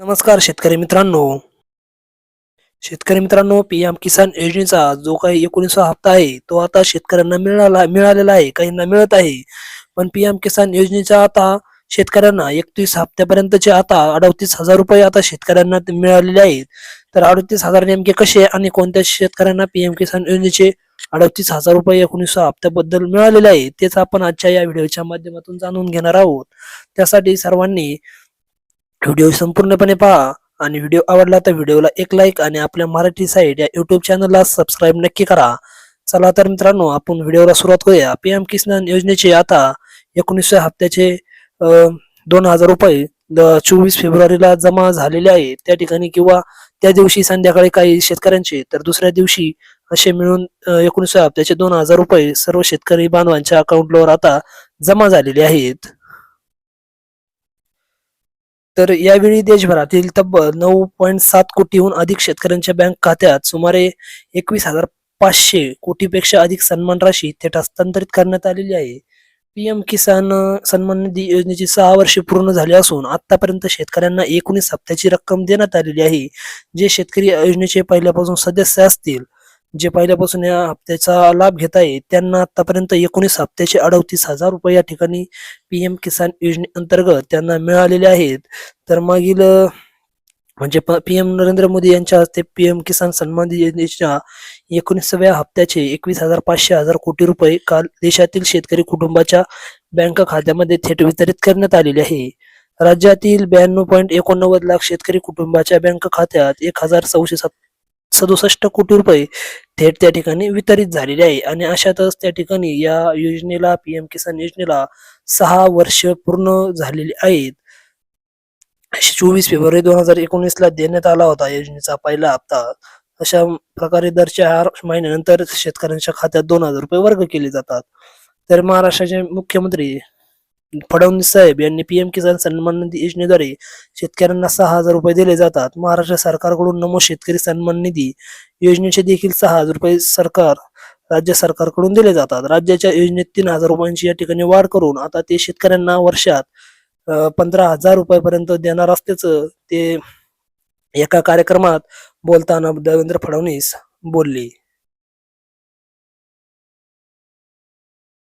नमस्कार शेतकरी मित्रांनो. शेतकरी मित्रांनो पी एम किसान योजनेचा जो काही एकोणीसवा हप्ता आहे तो आता शेतकऱ्यांना मिळाला मिळालेला आहे काहींना मिळत आहे. पण पी एम किसान योजनेचा आता शेतकऱ्यांना एकतीस हप्त्यापर्यंतचे आता अडतीस हजार रुपये आता शेतकऱ्यांना मिळालेले आहेत. तर अडतीस हजार नेमके कसे आणि कोणत्या शेतकऱ्यांना पी एम किसान योजनेचे अडतीस हजार रुपये एकोणीसव्या हप्त्याबद्दल मिळालेले आहे तेच आपण आजच्या या व्हिडिओच्या माध्यमातून जाणून घेणार आहोत. त्यासाठी सर्वांनी व्हिडिओ संपूर्णपणे पहा आणि व्हिडिओ आवडला तर व्हिडिओला एक लाईक आणि आपल्या मराठी साईट या युट्यूब चॅनलला सबस्क्राईब नक्की करा. चला तर मित्रांनो आपण व्हिडिओला सुरुवात करूया. पी एम किसान योजनेचे आता एकोणीसव्या हप्त्याचे दोन हजार रुपये चोवीस फेब्रुवारीला जमा झालेले आहे. त्या ठिकाणी किंवा त्या दिवशी संध्याकाळी काही शेतकऱ्यांचे तर दुसऱ्या दिवशी असे मिळून एकोणीसव्या हप्त्याचे दोन हजार रुपये सर्व शेतकरी बांधवांच्या अकाउंटवर आता जमा झालेले आहेत. तर यावेळी देशभरातील तब्बल नऊ पॉईंट सात कोटीहून अधिक शेतकऱ्यांच्या बँक खात्यात सुमारे एकवीस हजार पाचशे कोटीपेक्षा अधिक सन्मान राशी थेट हस्तांतरित करण्यात आलेली आहे. पीएम किसान सन्मान निधी योजनेची सहा वर्षे पूर्ण झाली असून आतापर्यंत शेतकऱ्यांना एकोणीस हप्त्याची रक्कम देण्यात आलेली आहे. जे शेतकरी योजनेचे पहिल्यापासून सदस्य असतील जे पहिल्यापासून या हप्त्याचा लाभ घेत आहे त्यांना आतापर्यंत एकोणीस हप्त्याचे अडतीस हजार रुपये या ठिकाणी पीएम किसान योजनेअंतर्गत त्यांना मिळालेले आहेत. तर मागील म्हणजे पीएम नरेंद्र मोदी यांच्या हस्ते पीएम किसान सन्मान योजनेच्या एकोणीसाव्या हप्त्याचे एकवीस हजार पाचशे हजार कोटी रुपये काल देशातील शेतकरी कुटुंबाच्या बँक खात्यामध्ये थेट वितरित करण्यात आलेले आहे. राज्यातील ब्याण्णव पॉईंट एकोणनव्वद लाख शेतकरी कुटुंबाच्या बँक खात्यात एक हजार सहाशे सदुसष्ट कोटी रुपये थेट त्या ठिकाणी वितरित झालेली आहे. आणि अशातच त्या ठिकाणी या योजनेला पीएम किसान योजनेला सहा वर्ष पूर्ण झालेली आहेत. चोवीस फेब्रुवारी दोन हजार एकोणीस ला देण्यात आला होता योजनेचा पहिला हप्ता. अशा प्रकारे दर चार महिन्यानंतर शेतकऱ्यांच्या खात्यात दोन हजार रुपये वर्ग केले जातात. तर महाराष्ट्राचे मुख्यमंत्री फडणवीस साहेब यांनी पीएम किसान सन्मान निधी योजनेद्वारे शेतकऱ्यांना सहा हजार रुपये दिले जातात. महाराष्ट्र सरकारकडून नमो शेतकरी सन्मान निधी योजनेचे देखील सहा हजार रुपये सरकार राज्य सरकारकडून दिले जातात. राज्याच्या योजनेत तीन हजार रुपयांची या ठिकाणी वाढ करून आता ते शेतकऱ्यांना वर्षात पंधरा हजार रुपयापर्यंत देणार असल्याचं ते एका कार्यक्रमात बोलताना देवेंद्र फडणवीस बोलले.